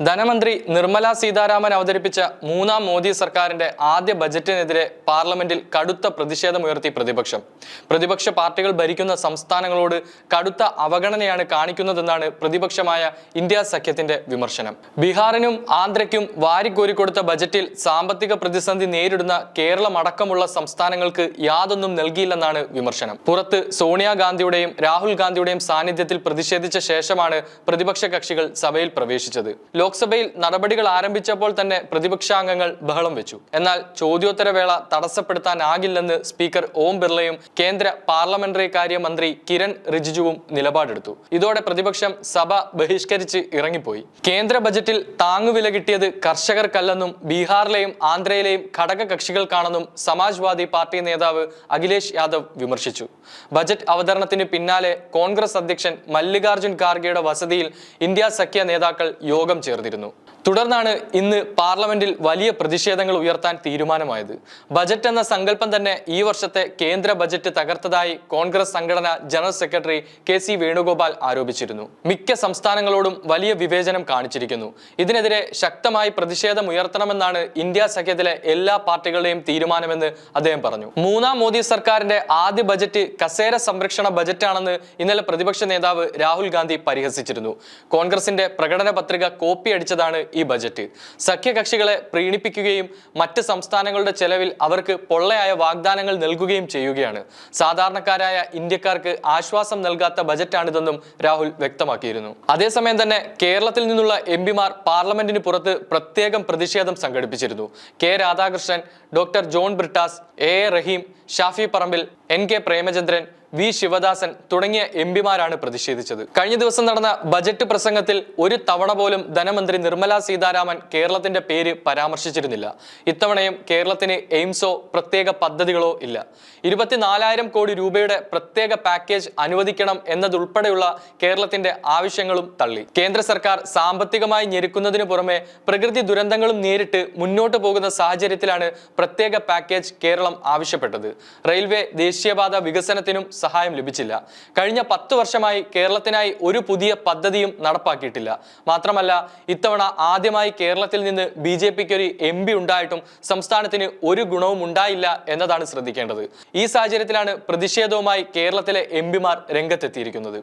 ധനമന്ത്രി നിർമ്മല സീതാരാമൻ അവതരിപ്പിച്ച മൂന്നാം മോദി സർക്കാരിന്റെ ആദ്യ ബജറ്റിനെതിരെ പാർലമെന്റിൽ കടുത്ത പ്രതിഷേധമുയർത്തി പ്രതിപക്ഷം. പ്രതിപക്ഷ പാർട്ടികൾ ഭരിക്കുന്ന സംസ്ഥാനങ്ങളോട് കടുത്ത അവഗണനയാണ് കാണിക്കുന്നതെന്നാണ് പ്രതിപക്ഷമായ ഇന്ത്യ സഖ്യത്തിന്റെ വിമർശനം. ബീഹാറിനും ആന്ധ്രയ്ക്കും വാരിക്കോരിക്കൊടുത്ത ബജറ്റിൽ സാമ്പത്തിക പ്രതിസന്ധി നേരിടുന്ന കേരളം അടക്കമുള്ള സംസ്ഥാനങ്ങൾക്ക് യാതൊന്നും നൽകിയില്ലെന്നാണ് വിമർശനം. പുറത്ത് സോണിയാഗാന്ധിയുടെയും രാഹുൽ ഗാന്ധിയുടെയും സാന്നിധ്യത്തിൽ പ്രതിഷേധിച്ച ശേഷമാണ് പ്രതിപക്ഷ കക്ഷികൾ സഭയിൽ പ്രവേശിച്ചത്. ലോക്സഭയിൽ നടപടികൾ ആരംഭിച്ചപ്പോൾ തന്നെ പ്രതിപക്ഷാംഗങ്ങൾ ബഹളം വെച്ചു. എന്നാൽ ചോദ്യോത്തരവേള തടസ്സപ്പെടുത്താനാകില്ലെന്ന് സ്പീക്കർ ഓം ബിർളയും കേന്ദ്ര പാർലമെന്ററി കാര്യമന്ത്രി കിരൺ റിജിജുവും നിലപാടെടുത്തു. ഇതോടെ പ്രതിപക്ഷം സഭ ബഹിഷ്കരിച്ച് ഇറങ്ങിപ്പോയി. കേന്ദ്ര ബജറ്റിൽ താങ്ങുവില കിട്ടിയത് കർഷകർക്കല്ലെന്നും ബീഹാറിലെയും ആന്ധ്രയിലെയും ഘടക കക്ഷികൾക്കാണെന്നും സമാജ്വാദി പാർട്ടി നേതാവ് അഖിലേഷ് യാദവ് വിമർശിച്ചു. ബജറ്റ് അവതരണത്തിന് പിന്നാലെ കോൺഗ്രസ് അധ്യക്ഷൻ മല്ലികാർജുൻ ഖാർഗെയുടെ വസതിയിൽ ഇന്ത്യ സഖ്യ നേതാക്കൾ യോഗം ചേർന്നിരുന്നു. തുടർന്നാണ് ഇന്ന് പാർലമെന്റിൽ വലിയ പ്രതിഷേധങ്ങൾ ഉയർത്താൻ തീരുമാനമായത്. ബജറ്റ് എന്ന സങ്കല്പം തന്നെ ഈ വർഷത്തെ കേന്ദ്ര ബജറ്റ് തകർത്തതായി കോൺഗ്രസ് സംഘടന general secretary K C Venugopal ആരോപിച്ചിരുന്നു. മിക്ക സംസ്ഥാനങ്ങളോടും വലിയ വിവേചനം കാണിച്ചിരിക്കുന്നു. ഇതിനെതിരെ ശക്തമായി പ്രതിഷേധം ഉയർത്തണമെന്നാണ് ഇന്ത്യ സഖ്യത്തിലെ എല്ലാ പാർട്ടികളുടെയും തീരുമാനമെന്ന് അദ്ദേഹം പറഞ്ഞു. മൂന്നാം മോദി സർക്കാരിന്റെ ആദ്യ ബജറ്റ് കസേര സംരക്ഷണ ബജറ്റാണെന്ന് ഇന്നലെ പ്രതിപക്ഷ നേതാവ് രാഹുൽ ഗാന്ധി പരിഹസിച്ചിരുന്നു. കോൺഗ്രസിന്റെ പ്രകടന പത്രിക കോപ്പി അടിച്ചതാണ് ഈ ബജറ്റ്. സഖ്യകക്ഷികളെ പ്രീണിപ്പിക്കുകയും മറ്റ് സംസ്ഥാനങ്ങളുടെ ചെലവിൽ അവർക്ക് പൊള്ളയായ വാഗ്ദാനങ്ങൾ നൽകുകയും ചെയ്യുകയാണ്. സാധാരണക്കാരായ ഇന്ത്യക്കാർക്ക് ആശ്വാസം നൽകാത്ത ബജറ്റാണിതെന്നും രാഹുൽ വ്യക്തമാക്കിയിരുന്നു. അതേസമയം തന്നെ കേരളത്തിൽ നിന്നുള്ള എം പിമാർ പാർലമെന്റിന് പുറത്ത് പ്രത്യേകം പ്രതിഷേധം സംഘടിപ്പിച്ചിരുന്നു. K Radhakrishnan doctor John Brittas A Rahim Shafi Parambil N K Premachandran V Sivadasan തുടങ്ങിയ എം പിമാരാണ് പ്രതിഷേധിച്ചത്. കഴിഞ്ഞ ദിവസം നടന്ന ബജറ്റ് പ്രസംഗത്തിൽ ഒരു തവണ പോലും ധനമന്ത്രി നിർമ്മല സീതാരാമൻ കേരളത്തിന്റെ പേര് പരാമർശിച്ചിരുന്നില്ല. ഇത്തവണയും കേരളത്തിന് എയിംസോ പ്രത്യേക പദ്ധതികളോ ഇല്ല. ഇരുപത്തിനാലായിരം കോടി രൂപയുടെ പ്രത്യേക പാക്കേജ് അനുവദിക്കണം എന്നതുൾപ്പെടെയുള്ള കേരളത്തിന്റെ ആവശ്യങ്ങളും തള്ളി. കേന്ദ്ര സർക്കാർ സാമ്പത്തികമായി ഞെരുക്കുന്നതിന് പുറമെ പ്രകൃതി ദുരന്തങ്ങളും നേരിട്ട് മുന്നോട്ട് പോകുന്ന സാഹചര്യത്തിലാണ് പ്രത്യേക പാക്കേജ് കേരളം ആവശ്യപ്പെട്ടത്. റെയിൽവേ ദേശീയപാത വികസനത്തിനും സഹായം ലഭിച്ചില്ല. കഴിഞ്ഞ പത്ത് വർഷമായി കേരളത്തിനായി ഒരു പുതിയ പദ്ധതിയും നടപ്പാക്കിയിട്ടില്ല. മാത്രമല്ല ഇത്തവണ ആദ്യമായി കേരളത്തിൽ നിന്ന് ബി ജെ പിക്ക് ഒരു എം പി ഉണ്ടായിട്ടും സംസ്ഥാനത്തിന് ഒരു ഗുണവും ഉണ്ടായില്ല എന്നതാണ് ശ്രദ്ധിക്കേണ്ടത്. ഈ സാഹചര്യത്തിലാണ് പ്രതിഷേധവുമായി കേരളത്തിലെ എം പിമാർ രംഗത്തെത്തിയിരിക്കുന്നത്.